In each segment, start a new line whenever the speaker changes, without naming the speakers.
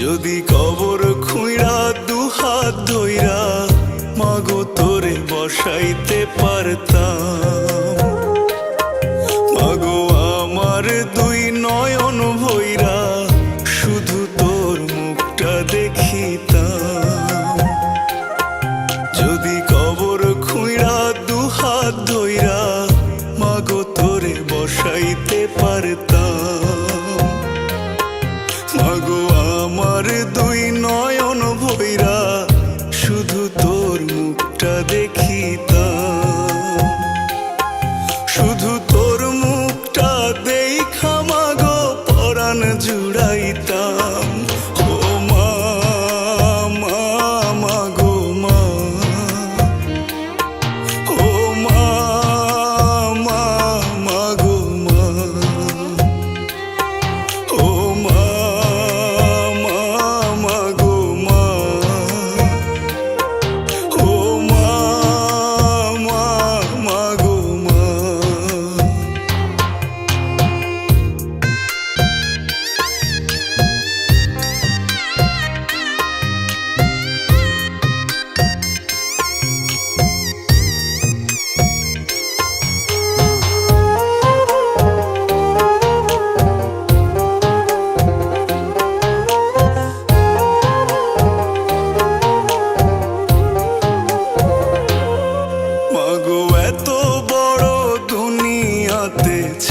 যদি কবর খুঁড়া দুহাত ধইরা মাগো তোরে বসাইতে পারতাম। মাগো আমার দুই নয়ন ভৈরা আমার দুই নয়ন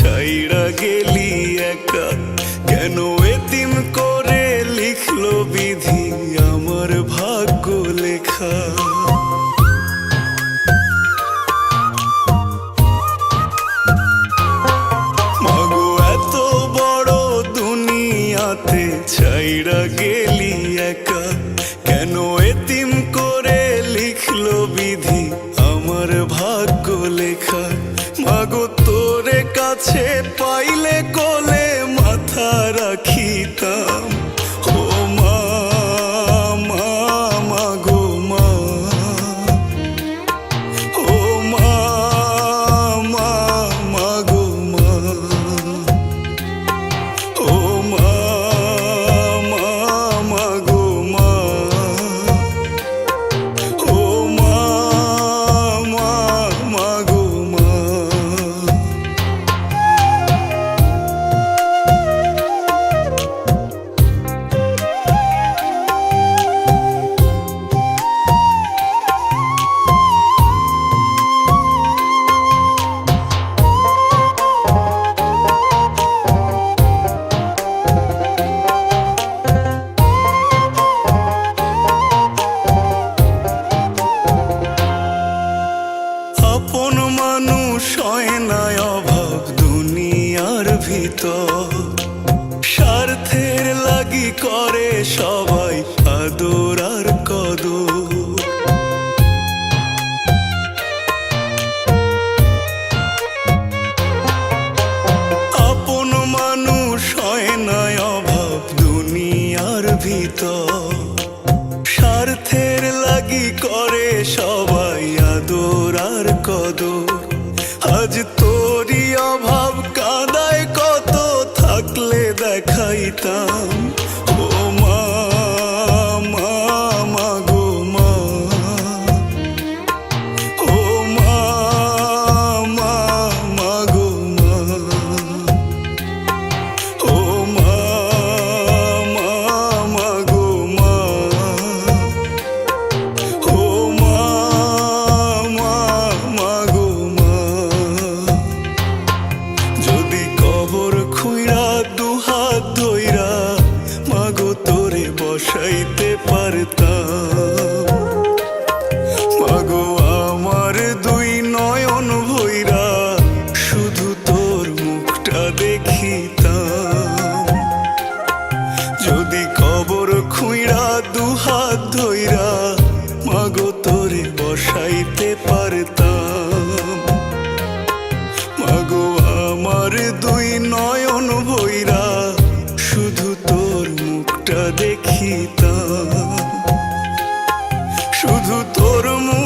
ছাইড়া গেলি একা। কেন এতিম করে লিখলো বিধি আমার ভাগ্য লেখা? মাগো বড় দুনিয়াতে ছাইড়া গেলি একা। কেন এতিম করে লিখলো বিধি স্বার্থের লাগি করে সবাই আদর আর কদর। আপন মানুষ হয় না অভাব দুনিয়ার ভিতর। স্বার্থের লাগি করে সবাই আদর আর কদর। আজ তোরই অভাব থাকলে দেখাইতাম। পারতাম মাগো আমার দুই নয়ন ভৈরা শুধু তোর মুখটা দেখিতাম। শুধু তোর মুখ